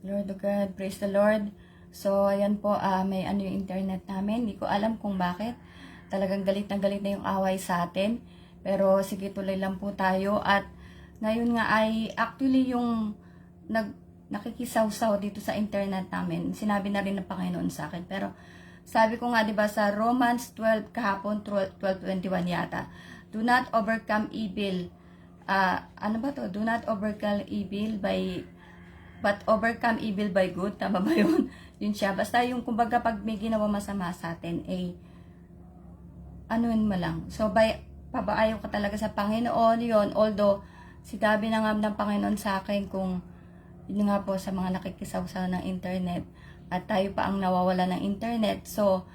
Lord of God, praise the Lord. So, ayan po, ah, may ano yung internet namin. Hindi ko alam kung bakit. Talagang galit na galit na yung away sa atin. Pero sige, tuloy lang po tayo. At ngayon nga ay actually yung nag, nakikisaw-saw dito sa internet namin. Sinabi na rin ng Panginoon sa akin. Pero sabi ko nga, di ba, sa Romans 12 kahapon, 12.21 yata, Do not overcome evil. Ah, ano ba to? Do not overcome evil by but overcome evil by good. Tama ba yun? yun siya. Basta yung kumbaga pag may ginawa masama sa atin, eh, yun mo lang. So, by, pabaayo ka talaga sa Panginoon yun. Although, sinabi na nga ng Panginoon sa akin kung yun nga po sa mga nakikisawsaw ng internet at tayo pa ang nawawala ng internet. So,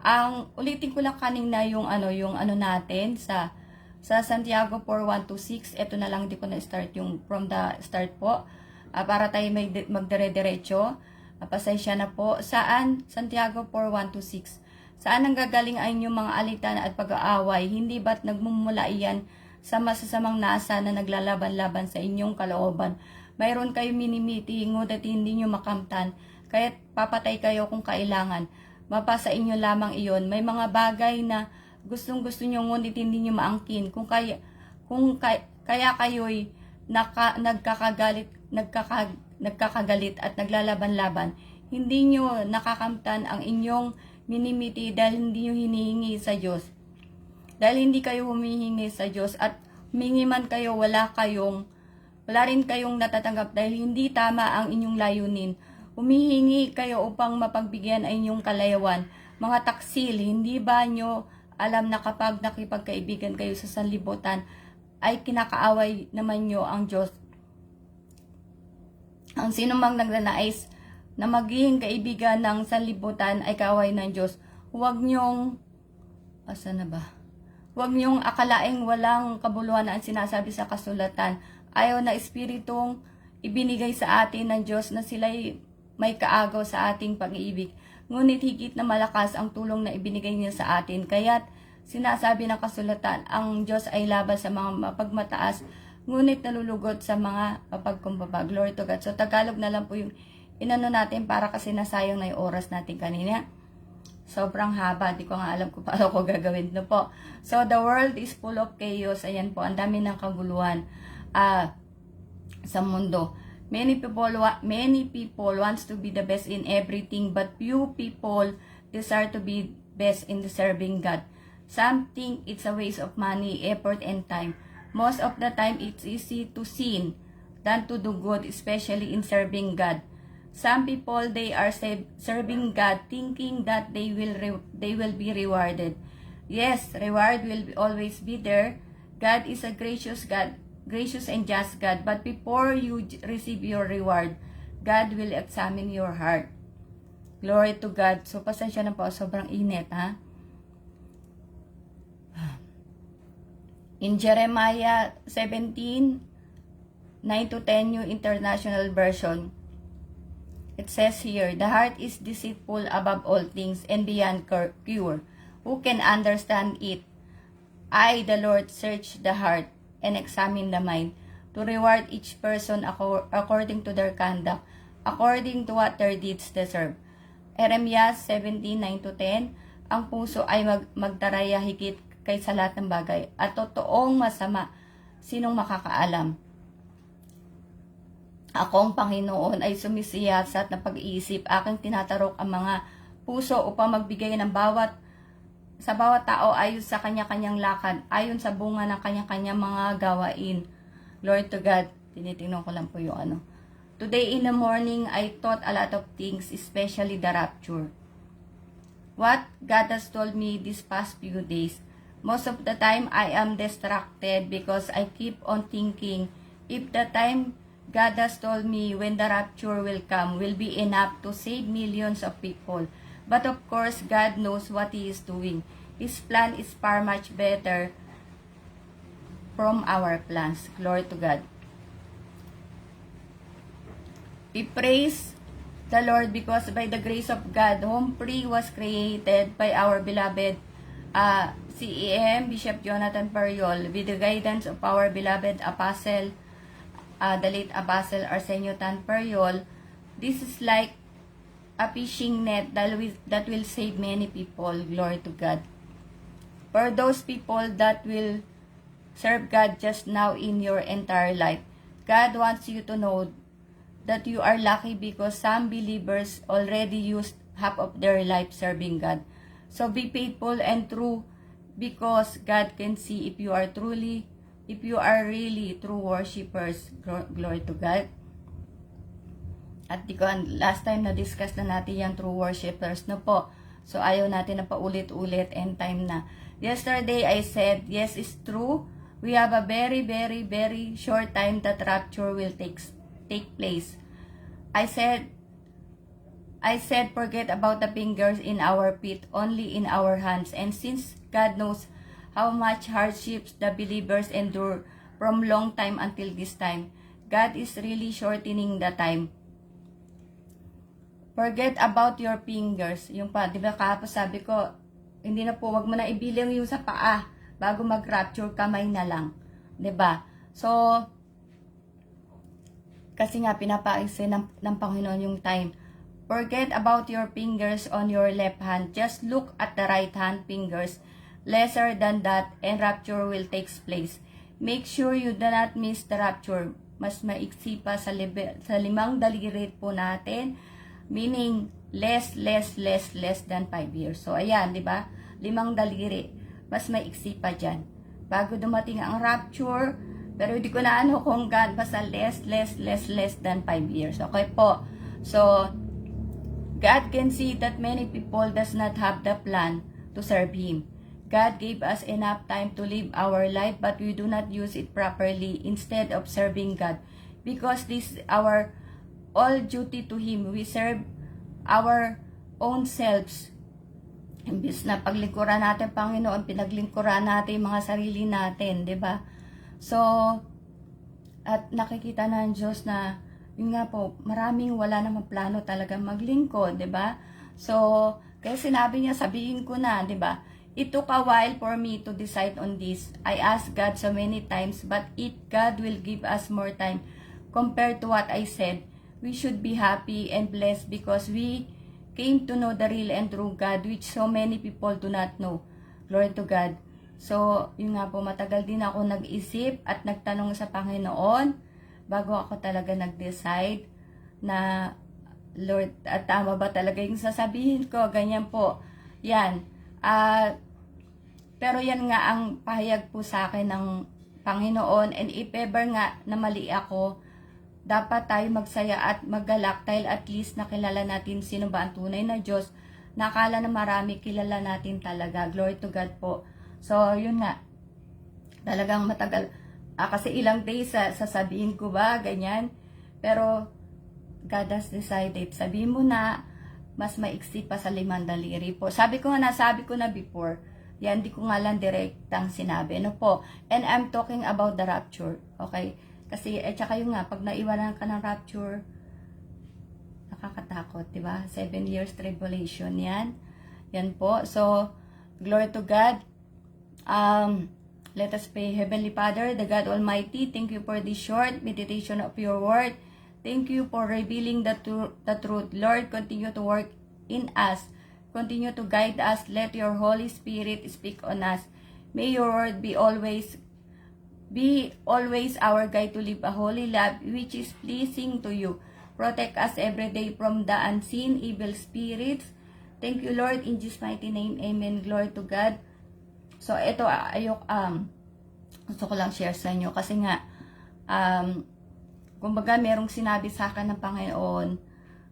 ang ulitin ko lang kanina yung ano yung ano natin sa sa Santiago 4126 ito na lang di ko na start yung from the start po Ah, para tayo may di- magdire-diretso. Ah, pasensya na po. Saan? Santiago 4126 saan ang gagaling ay inyong mga alitan at pag-aaway? Hindi ba't nagmumula iyan sa masasamang nasa na naglalaban-laban sa inyong kalooban? Mayroon kayo minimiti ngunit hindi nyo makamtan. Kaya't papatay kayo kung kailangan. Mapasa inyo lamang iyon. May mga bagay na gustong gusto nyo ngunit hindi nyo maangkin. Kung kaya, kung kay, kaya kayo'y naka, nagkakagalit, nagkaka, nagkakagalit at naglalaban-laban, hindi nyo nakakamtan ang inyong minimiti dahil hindi nyo hinihingi sa Diyos. Dahil hindi kayo humihingi sa Diyos at humingi man kayo, wala kayong, wala rin kayong natatanggap dahil hindi tama ang inyong layunin. Humihingi kayo upang mapagbigyan ay inyong kalayawan. Mga taksil, hindi ba nyo alam na kapag nakipagkaibigan kayo sa sanlibutan, ay kinakaaway naman nyo ang Diyos. Ang sino mang nagnanais na magiging kaibigan ng sanlibutan ay kaaway ng Diyos. Huwag nyong, asa na ba? Huwag niyong akalaing walang kabuluhan ang sinasabi sa kasulatan. Ayaw na espiritong ibinigay sa atin ng Diyos na sila'y may kaagaw sa ating pag-iibig. Ngunit higit na malakas ang tulong na ibinigay niya sa atin. Kaya't sinasabi ng kasulatan, ang Diyos ay laban sa mga mapagmataas, ngunit nalulugod sa mga mapagkumbaba. Glory to God. So Tagalog na lang po yung inano natin para kasi nasayang na yung oras natin kanina sobrang haba. Di ko nga alam kung paano ko gagawin no po. So, the world is full of chaos. Ayan po, ang dami ng kaguluhan ah sa mundo. Many people, many people wants to be the best in everything, but few people desire to be best in serving God. Some think it's a waste of money, effort, and time. Most of the time, it's easy to sin than to do good, especially in serving God. Some people they are serving God thinking that they will they will be rewarded. Yes, reward will always be there. God is a gracious God, gracious and just God. But before you receive your reward, God will examine your heart. Glory to God. So, pasensya na po. Sobrang init, ha? In Jeremiah 17, 9 to 10 New International Version, It says here, the heart is deceitful above all things and beyond cur- cure. Who can understand it? I, the Lord, search the heart and examine the mind to reward each person acco- according to their conduct, according to what their deeds deserve. Jeremiah 17, 9 to 10, ang puso ay mag magdaraya higit kaysa lahat ng bagay at totoong masama. Sinong makakaalam? Akong Panginoon ay sumisiyasat na pag-iisip, aking tinatarok ang mga puso upang magbigay ng bawat sa bawat tao ayon sa kanya-kanyang lakad, ayon sa bunga ng kanya-kanyang mga gawain. Glory to God. Tinitingnan ko lang po yung ano. Today in the morning, I thought a lot of things, especially the rapture. What God has told me these past few days. Most of the time, I am distracted because I keep on thinking if the time God has told me when the rapture will come will be enough to save millions of people. But of course, God knows what He is doing. His plan is far much better from our plans. Glory to God. We praise the Lord because by the grace of God, Home Free was created by our beloved uh, CEM, Bishop Jonathan Periol, with the guidance of our beloved Apostle, uh, the late Apostle Arsenio Tan Periol, this is like a fishing net that will, that will save many people. Glory to God. For those people that will serve God just now in your entire life, God wants you to know that you are lucky because some believers already used half of their life serving God. So be faithful and true because God can see if you are truly, if you are really true worshipers. Glo- Glory to God. At di ko, last time na-discuss na natin yung true worshipers na po. So, ayaw natin na paulit-ulit and time na. Yesterday, I said, yes, it's true. We have a very, very, very short time that rapture will take, take place. I said, I said, forget about the fingers in our feet, only in our hands. And since God knows how much hardships the believers endure from long time until this time, God is really shortening the time. Forget about your fingers. Yung pa, di ba kahapon sabi ko, hindi na po, wag mo na ibilang yung sa paa bago mag-rapture, kamay na lang. ba So, kasi nga pinapaisin ng, ng Panginoon yung time. Forget about your fingers on your left hand. Just look at the right hand fingers. Lesser than that, and rapture will take place. Make sure you do not miss the rapture. Mas maiksi pa sa, sa limang daliri po natin. Meaning, less, less, less, less than 5 years. So, ayan, di ba? Limang daliri. Mas maiksi pa dyan. Bago dumating ang rapture, pero hindi ko na ano kung gan, basta less, less, less, less than 5 years. Okay po. So, God can see that many people does not have the plan to serve Him. God gave us enough time to live our life, but we do not use it properly instead of serving God. Because this is our all duty to Him. We serve our own selves. Imbis na paglingkuran natin, Panginoon, pinaglingkuran natin yung mga sarili natin, di ba? So, at nakikita na ng Diyos na, yun nga po, maraming wala namang plano talaga maglingkod, di ba? So, kaya sinabi niya, sabihin ko na, di ba? It took a while for me to decide on this. I asked God so many times, but if God will give us more time compared to what I said, we should be happy and blessed because we came to know the real and true God which so many people do not know. Glory to God. So, yun nga po, matagal din ako nag-isip at nagtanong sa Panginoon bago ako talaga nag-decide na Lord, at tama ba talaga yung sasabihin ko? Ganyan po. Yan. Ah, pero yan nga ang pahayag po sa akin ng Panginoon and if ever nga na mali ako, dapat tayo magsaya at maggalak dahil at least nakilala natin sino ba ang tunay na Diyos. Nakala na marami kilala natin talaga. Glory to God po. So, yun nga. Talagang matagal. Ah, kasi ilang days sa sasabihin ko ba, ganyan. Pero, God has decided. Sabihin mo na, mas maiksi pa sa limang daliri po. Sabi ko nga, nasabi ko na before, yan, di ko nga lang direktang sinabi. Ano po? And I'm talking about the rapture. Okay? Kasi, eh, tsaka yung nga, pag naiwanan ka ng rapture, nakakatakot, di ba? Seven years tribulation, yan. Yan po. So, glory to God. Um, let us pray. Heavenly Father, the God Almighty, thank you for this short meditation of your word. Thank you for revealing the, tru- the truth. Lord, continue to work in us. Continue to guide us. Let your Holy Spirit speak on us. May your word be always be always our guide to live a holy life which is pleasing to you. Protect us every day from the unseen evil spirits. Thank you, Lord, in Jesus' mighty name. Amen. Glory to God. So, ito, ayok, um, gusto ko lang share sa inyo kasi nga, um, kumbaga, merong sinabi sa akin ng Panginoon,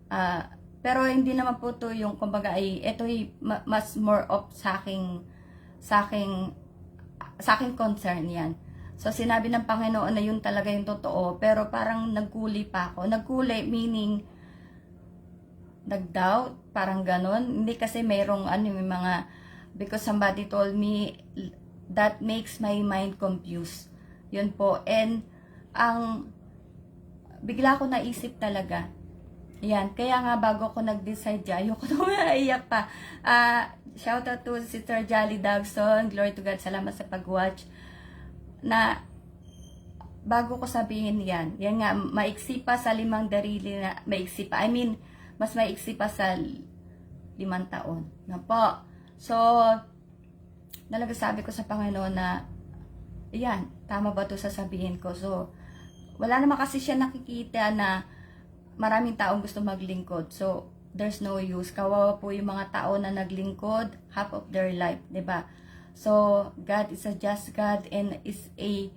ah, pero hindi naman po to yung, kumbaga, ay, ito ay ma- mas more of sa aking, sa aking, sa aking concern yan. So, sinabi ng Panginoon na yun talaga yung totoo, pero parang nagkuli pa ako. Nagkuli, meaning, nag-doubt, parang ganon. Hindi kasi mayroong ano, may mga, because somebody told me, that makes my mind confused. Yun po. And, ang, bigla ko naisip talaga, yan, kaya nga bago ako nag-decide dyan, ayoko na maiyak pa. Ah, shout out to Sister Jolly Dagson. Glory to God. Salamat sa pag-watch. Na, bago ko sabihin yan, yan nga, maiksi pa sa limang darili na, maiksi pa, I mean, mas maiksi pa sa limang taon. Na po. So, talaga sabi ko sa Panginoon na, yan, tama ba to sasabihin ko? So, wala naman kasi siya nakikita na maraming taong gusto maglingkod. So, there's no use. Kawawa po yung mga tao na naglingkod half of their life, ba? So, God is a just God and is a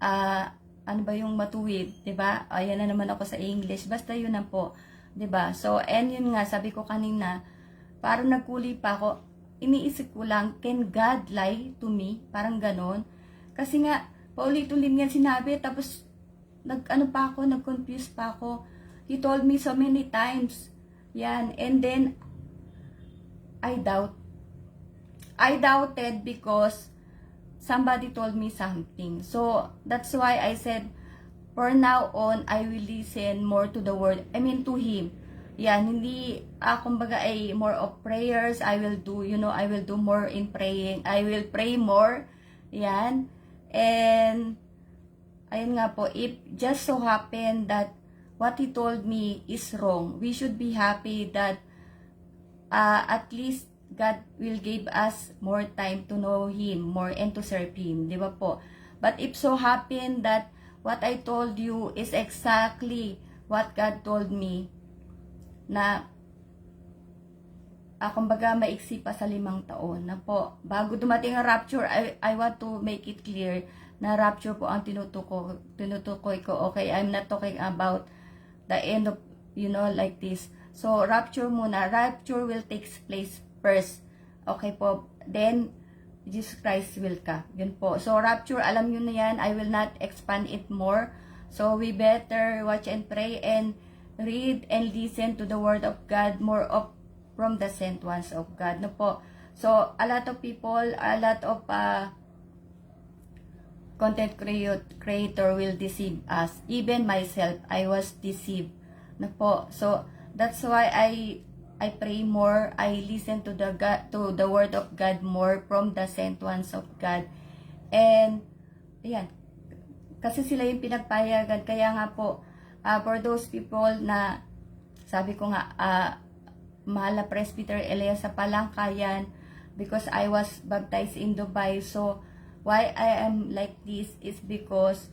ah, ano ba yung matuwid, ba? Ayan na naman ako sa English. Basta yun na po, ba? So, and yun nga sabi ko kanina, parang nagkuli pa ako. Iniisip ko lang, can God lie to me? Parang ganon. Kasi nga, paulit-ulit yan sinabi, tapos nag ano pa ako, nag-confuse pa ako. He told me so many times. Yan. And then, I doubt. I doubted because somebody told me something. So, that's why I said, for now on, I will listen more to the word. I mean, to Him. Yan, hindi, ah, kumbaga ay more of prayers. I will do, you know, I will do more in praying. I will pray more. Yan. And, ayun nga po, if just so happen that what he told me is wrong, we should be happy that uh, at least God will give us more time to know Him more and to serve Him, di ba po? But if so happen that what I told you is exactly what God told me, na ah, kumbaga maiksi pa sa limang taon na po. Bago dumating ang rapture, I, I want to make it clear na rapture po ang tinutukoy, tinutukoy ko. Okay, I'm not talking about the end of, you know, like this. So, rapture muna. Rapture will take place first. Okay po. Then, Jesus Christ will ka. Yun po. So, rapture, alam nyo na yan. I will not expand it more. So, we better watch and pray and read and listen to the word of God more of from the sent ones of God. No po. So, a lot of people, a lot of uh, content creator will deceive us. Even myself, I was deceived. Na po. So, that's why I I pray more, I listen to the God, to the word of God more from the sent ones of God. And ayan, kasi sila yung pinagpayagan kaya nga po uh, for those people na sabi ko nga uh, mahal na Presbyter Elias sa Palangkayan because I was baptized in Dubai. So, why I am like this is because,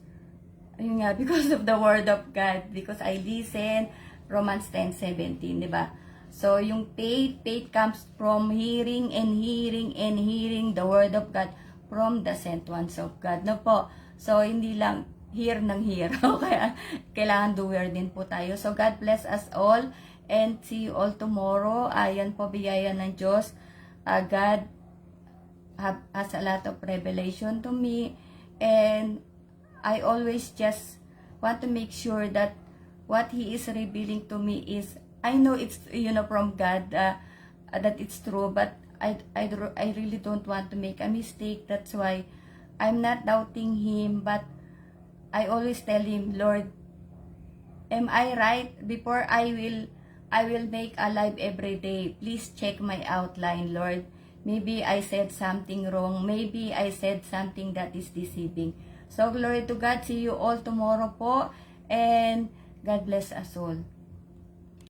yun nga, because of the Word of God. Because I listen, Romans 10:17, di ba? So, yung faith, faith comes from hearing and hearing and hearing the Word of God from the sent ones of God. No po? So, hindi lang hear ng hear. Kaya, kailangan doer din po tayo. So, God bless us all and see you all tomorrow. Ayan po, biyaya ng Diyos. Uh, God has a lot of revelation to me and I always just want to make sure that what He is revealing to me is I know it's you know from God uh, that it's true but I, I, I really don't want to make a mistake that's why I'm not doubting Him but I always tell Him Lord am I right? Before I will I will make a live every day. Please check my outline Lord. Maybe I said something wrong. Maybe I said something that is deceiving. So glory to God. See you all tomorrow po and God bless us all